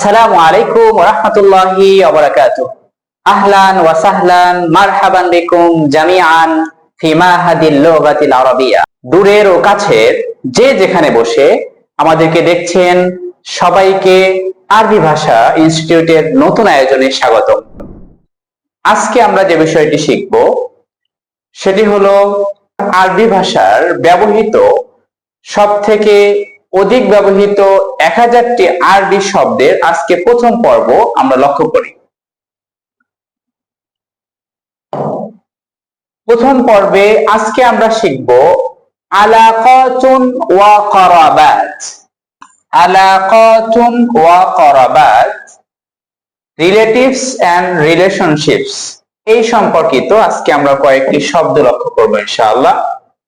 আসসালামু আলাইকুম রহমতুল্লাহি আহলান ওয়া সাহলান, মারহাবান বিকুম জামিআন ফি মাহাদিল লুগাতিল আরাবিয়া। দূরের ও কাছের যে যেখানে বসে আমাদেরকে দেখছেন, সবাইকে আরবি ভাষা ইনস্টিটিউটের নতুন আয়োজনে স্বাগত আজকে আমরা যে বিষয়টি শিখব, সেটি হলো আরবি ভাষার ব্যবহৃত সব থেকে অধিক ব্যবহৃত এক হাজারটি আরবি শব্দের আজকে প্রথম পর্ব আমরা লক্ষ্য করি। প্রথম পর্বে আজকে আমরা শিখব আলাকাতুন ওয়া করাবাত। আলাকাতুন ওয়া করাবাত। Relatives and relationships. এই সম্পর্কিত আজকে আমরা কয়েকটি শব্দ লক্ষ্য করব ইনশাআল্লাহ।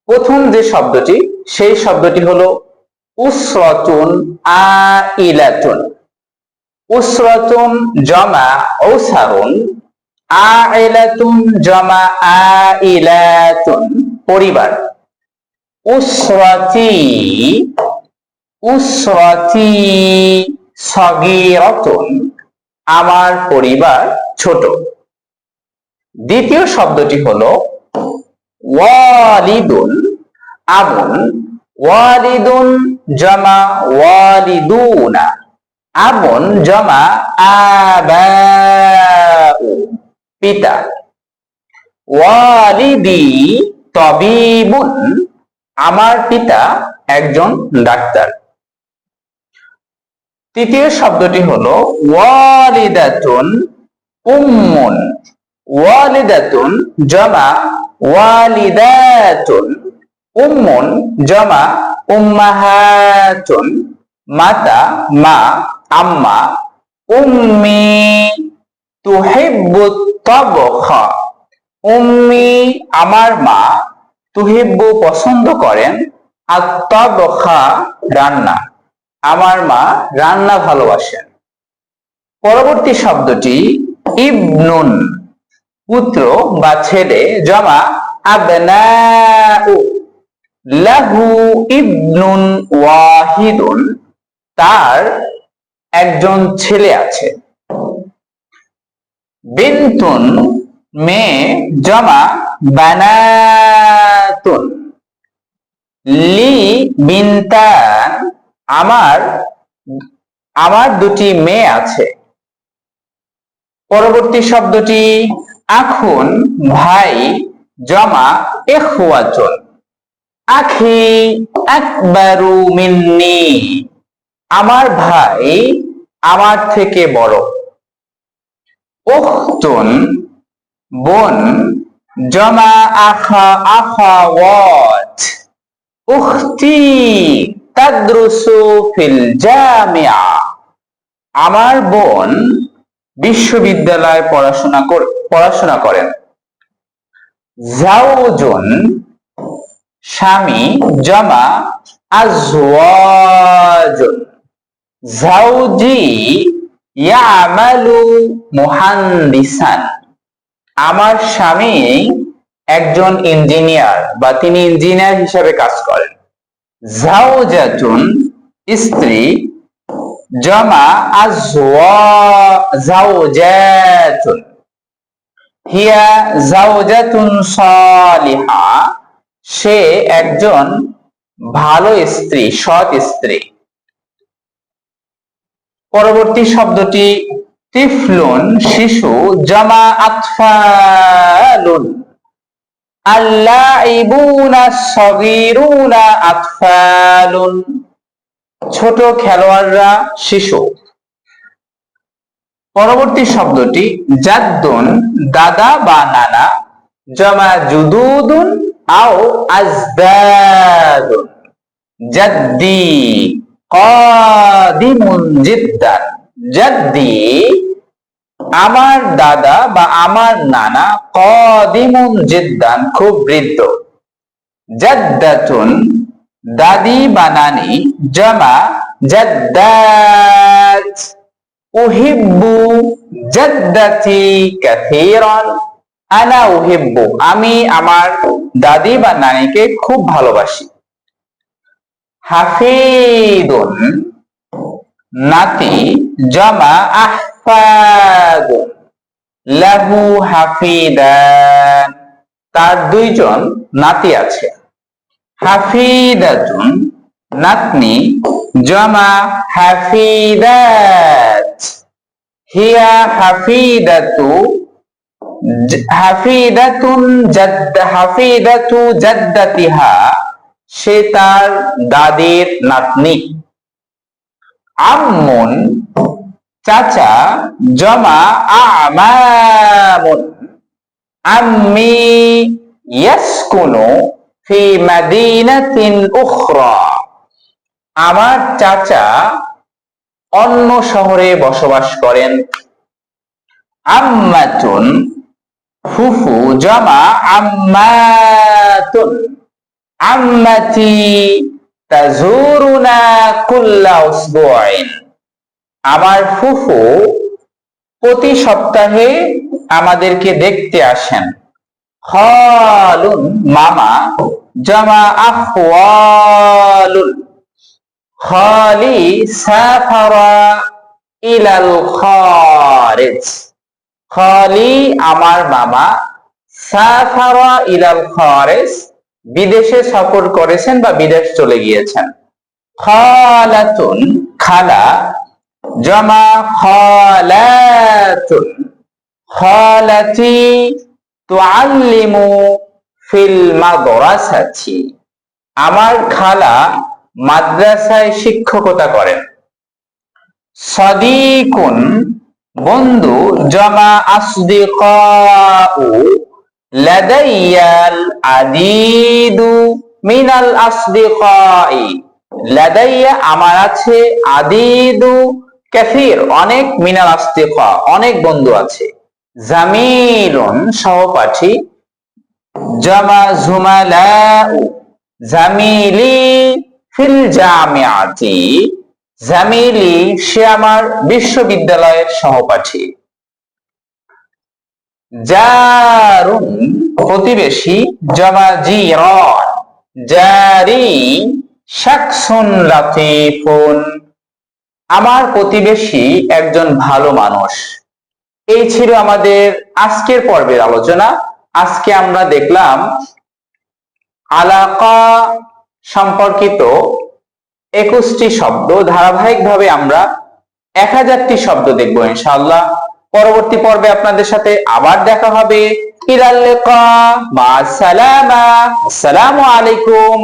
প্রথম যে শব্দটি, সেই শব্দটি হলো উসরতুন আইলাতুন। উসরতুন জমা ঔসারুন, আইলাতুন জমা আইলাতুন পরিবার। উসরতি উসরতি সগীরতুন, আমার পরিবার ছোট। দ্বিতীয় শব্দটি হলো ওয়ালিদুন আমুন ওয়ালিদুন জমা ওয়ালিদুনা। জমা আবাউ। পিতা। ওয়ালিদি তবিবুন। আমার পিতা একজন ডাক্তার। তৃতীয় শব্দটি হলো ওয়ালিদাতুন উম্মুন। ওয়ালিদাতুন জমা ওয়ালিদাতুন উম্মুন জমা উম্মাহাতুন, মাতা, মা, আম্মা, উম্মি তুহিব্বু তবখা। উম্মি আমার মা তুহিব্বু পছন্দ করেন আত্তাবখা রান্না। আমার মা রান্না ভালোবাসেন। পরবর্তী শব্দটি ইবনুন, পুত্র বা ছেলে, জমা আবনাউ। লাহু ইবনুন ওয়াহিদুন তার একজন ছেলে আছে। বিনতুন, মেয়ে, জমা, বানাতুন। লি বিনতান, আমার আমার দুটি মেয়ে আছে। পরবর্তী শব্দটি, আখুন, ভাই, জমা এখওয়াতুন আখি আকবারু মিন্নি। আমার ভাই আমার থেকে বড়। উখতুন বোন জমা আখা আখা ওয়াত। উখতি তাদরুসু ফিল জামিয়া। আমার বোন বিশ্ববিদ্যালয়ে পড়াশোনা পড়াশোনা করেন। জাউজুন স্বামী জমা আমার স্বামী একজন ইঞ্জিনিয়ার বা তিনি ইঞ্জিনিয়ার হিসেবে কাজ করেন। জাউজাতুন স্ত্রী জমা আজওয়া জাউজাতুন হিয়া জাউজাতুন সালিহা। সে একজন ভালো স্ত্রী, সৎ স্ত্রী। পরবর্তী শব্দটি তিফলুন, শিশু জমা আতফালুন আল্লাইবুনা সগীরুনা আতফালুন। ছোট খেলোয়াড়রা শিশু। পরবর্তী শব্দটি জাদ্দুন, দাদা বা নানা জমা জুদুদুন আও আজদাদুন জাদ্দি, কাদিমুন জিদ্দান জাদ্দি, আমার দাদা বা আমার নানা কদিমুন জিদ্দান, খুব বৃদ্ধ। জাদ্দাতুন, দাদি বা নানি, জমা, জাদ্দাত। উহিব্বু জাদ্দাতি কাথীরান। আনা উহিব্বু, আমি আমার দাদি বা নানিকে খুব ভালোবাসি। হাফিদুন, নাতি জমা আহফাদ, লাহু হাফিদান, তার দুইজন নাতি আছে। হাফিদাতুন, নাতনি জমা হাফিদাত। হিয়া হাফিদাতু হাফিদাতুন হাফিদাতু জাদ্দাতিহা, সে তার দাদির নাতনি। আম্মুন, চাচা, জমা আমামুন, আম্মি ইয়াসকুনু ফি মাদিনাতিন উখরা। আমার চাচা অন্য শহরে বসবাস করেন। আম্মাতুন ফুফু জমা আম্মাতুন আম্মাতি তাজুরুনা কুল্লা উসবুইন আমার ফুফু প্রতি সপ্তাহে আমাদেরকে দেখতে আসেন। খালুন, মামা, জামা আখওয়ালুন খালি সাফারা ইলাল খারিজ। খালি আমার মামা সাফারা ইলাল খারিজ বিদেশে সফর করেছেন বা বিদেশ চলে গিয়েছেন। খালাতুন, খালা, জমা খালাতুন। খালাতি তুআল্লিমু ফিল মাদ্রাসাতি। আমার খালা মাদ্রাসায় শিক্ষকতা করেন। সদিকুন বন্ধু, জমা আসদিকাউ লাদাইয়াল আদিদু মিনাল আসদিকাই। লাদাইয়া আমার আছে, আদিদু কাসির, অনেক মিনাল আসদিকা, অনেক বন্ধু আছে। জামিলুন সহপাঠী, জামা জুমালাউ জামিলি ফিল জামিয়াতি জামিলি, সে আমার বিশ্ববিদ্যালয়ের সহপাঠী। জারুন প্রতিবেশী জমা জিরন জারি শাকসুন লাতিফুন। আমার প্রতিবেশী একজন ভালো মানুষ। এই ছিল আমাদের আজকের পর্বের আলোচনা। আজকে আমরা দেখলাম আলাকা সম্পর্কিত একুশটি শব্দ। ধারাবাহিকভাবে আমরা এক হাজারটি শব্দ দেখব ইনশাল্লাহ পরবর্তী পর্বে আপনাদের সাথে আবার দেখা হবে। ইলাল লিকা মা সালামা। আসসালামু আলাইকুম।